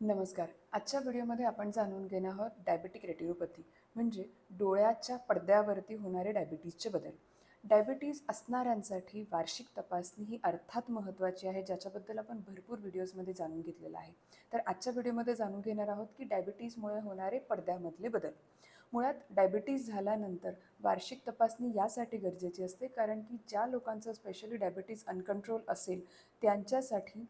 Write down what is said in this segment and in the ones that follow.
नमस्कार. आजच्या व्हिडिओमध्ये आपण जाणून घेणार आहोत डायबेटिक रेटिओपॅथी म्हणजे डोळ्याच्या पडद्यावरती होणारे डायबिटीजचे बदल. डायबिटीज असणाऱ्यांसाठी वार्षिक तपासणी ही अर्थात महत्त्वाची आहे ज्याच्याबद्दल आपण भरपूर व्हिडिओजमध्ये जाणून घेतलेलं आहे. तर आजच्या व्हिडिओमध्ये जाणून घेणार आहोत की डायबिटीजमुळे होणारे पडद्यामधले बदल. मुळात डायबिटीज झाल्यानंतर वार्षिक तपासणी यासाठी गरजेची असते कारण की ज्या लोकांचं स्पेशली डायबिटीज अनकंट्रोल असेल त्यांच्यासाठी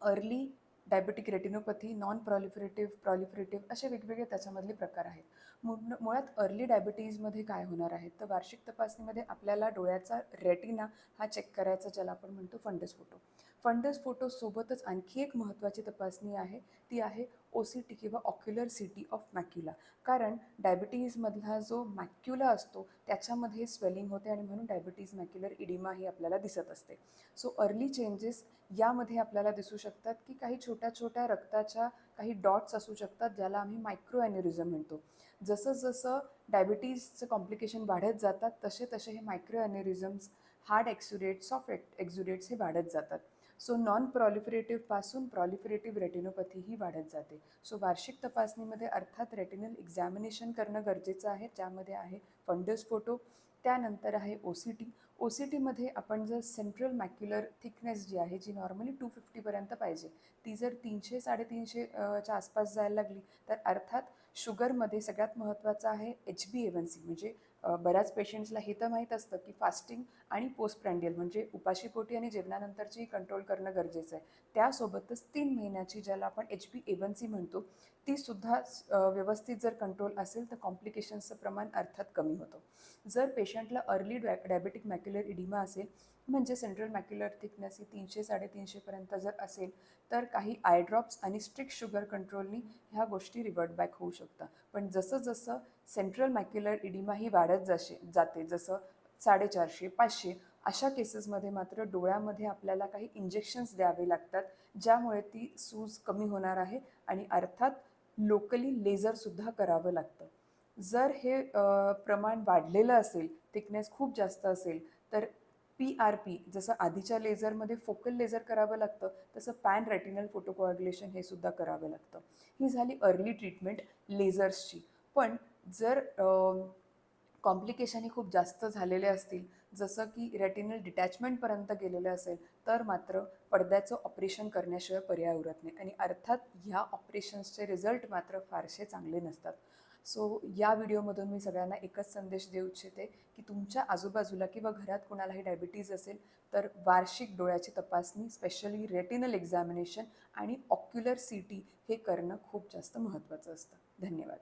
early diabetic retinopathy non proliferative proliferative असे वेगवेगळे त्याच्यामधले प्रकार आहेत. मु मुळात अर्ली डायबिटीजमध्ये काय होणार आहे? तर वार्षिक तपासणीमध्ये आपल्याला डोळ्याचा रेटिना हा चेक करायचा ज्याला आपण म्हणतो फंडस फोटो फंडस फोटोसोबतच आणखी एक महत्त्वाची तपासणी आहे ती आहे ओ सी टी किंवा ocular C T of macula कारण डायबिटीजमधला जो मॅक्युला असतो त्याच्यामध्ये स्वेलिंग होते आणि म्हणून डायबिटीज मॅक्युलर इडिमा ही आपल्याला दिसत असते. सो अर्ली चेंजेस यामध्ये आपल्याला दिसू शकतात की काही छोट्या छोट्या रक्ताच्या काही डॉट्स असू शकतात ज्याला आम्ही मायक्रो ॲन्युरिझम म्हणतो. जसं जसं डायबिटीजचं कॉम्प्लिकेशन वाढत जातात तसे तसे हे micro aneurysms hard exudate soft exudates हे वाढत जातात. सो नॉन प्रॉलिफरेटिव्हपासून प्रॉलिफरेटिव्ह रेटिनोपॅथी ही वाढत जाते. सो वार्षिक तपासणीमध्ये अर्थात रेटिनल एक्झॅमिनेशन करणं गरजेचं आहे. ज्यामध्ये आहे फंडस फोटो त्यानंतर आहे O C T O C टीमध्ये आपण जर सेंट्रल मॅक्युलर थिकनेस जी आहे जी नॉर्मली टू फिफ्टीपर्यंत पाहिजे ती जर तीनशे साडेतीनशे च्या आसपास जायला लागली तर अर्थात शुगरमध्ये सगळ्यात महत्त्वाचं आहे एच बी एवन सी म्हणजे बऱ्याच पेशंट्सला हे तर माहीत असतं की फास्टिंग आणि पोस्ट प्रँडियल म्हणजे उपाशीपोटी आणि जेवणानंतरची कंट्रोल करणं गरजेचं आहे. त्यासोबतच तीन महिन्याची ज्याला आपण एच पी एवन सी म्हणतो तीसुद्धा व्यवस्थित जर कंट्रोल असेल तर कॉम्प्लिकेशन्सचं प्रमाण अर्थात कमी होतं. जर पेशंटला early dia diabetic macular oedema असेल म्हणजे सेंट्रल मॅक्युलर थिकनेस ही तीनशे साडेतीनशेपर्यंत जर असेल तर काही आय ड्रॉप्स आणि स्ट्रिक्ट शुगर कंट्रोलनी ह्या गोष्टी रिवर्ट बॅक होऊ शकतात. पण जसं जसं सेंट्रल मॅक्युलर इडिमा ही वाढत जसे जाते जसं साडेचारशे पाचशे अशा केसेसमध्ये मात्र डोळ्यामध्ये आपल्याला काही इंजेक्शन्स द्यावे लागतात ज्यामुळे ती सूज कमी होणार आहे आणि अर्थात लोकली लेझरसुद्धा करावं लागतं. जर हे प्रमाण वाढलेलं असेल थिकनेस खूप जास्त असेल तर पी आर पी जसं आधीच्या लेझरमध्ये फोकल लेझर करावं लागतं तसं पॅन रेटिनल फोटोकोॲग्युलेशन हे सुद्धा करावं लागतं. ही झाली अर्ली ट्रीटमेंट लेझर्सची पण जर कॉम्प्लिकेशन खूप जास्त झालेले असतील जसं की रेटिनल डिटॅचमेंटपर्यंत गेलेलं असेल तर मात्र पडद्याचं ऑपरेशन करण्याशिवाय पर्याय उरत नाही. आणि अर्थात ह्या ऑपरेशन्सचे रिझल्ट मात्र फारसे चांगले नसतात. सो या व्हिडिओमधून मी सगळ्यांना एकच संदेश देऊ इच्छिते की तुमच्या आजूबाजूला किंवा घरात कोणालाही डायबिटीज असेल तर वार्षिक डोळ्याची तपासणी स्पेशली रेटिनल एक्झामिनेशन आणि ऑक्युलर सी टी हे करणं खूप जास्त महत्त्वाचं असतं. धन्यवाद.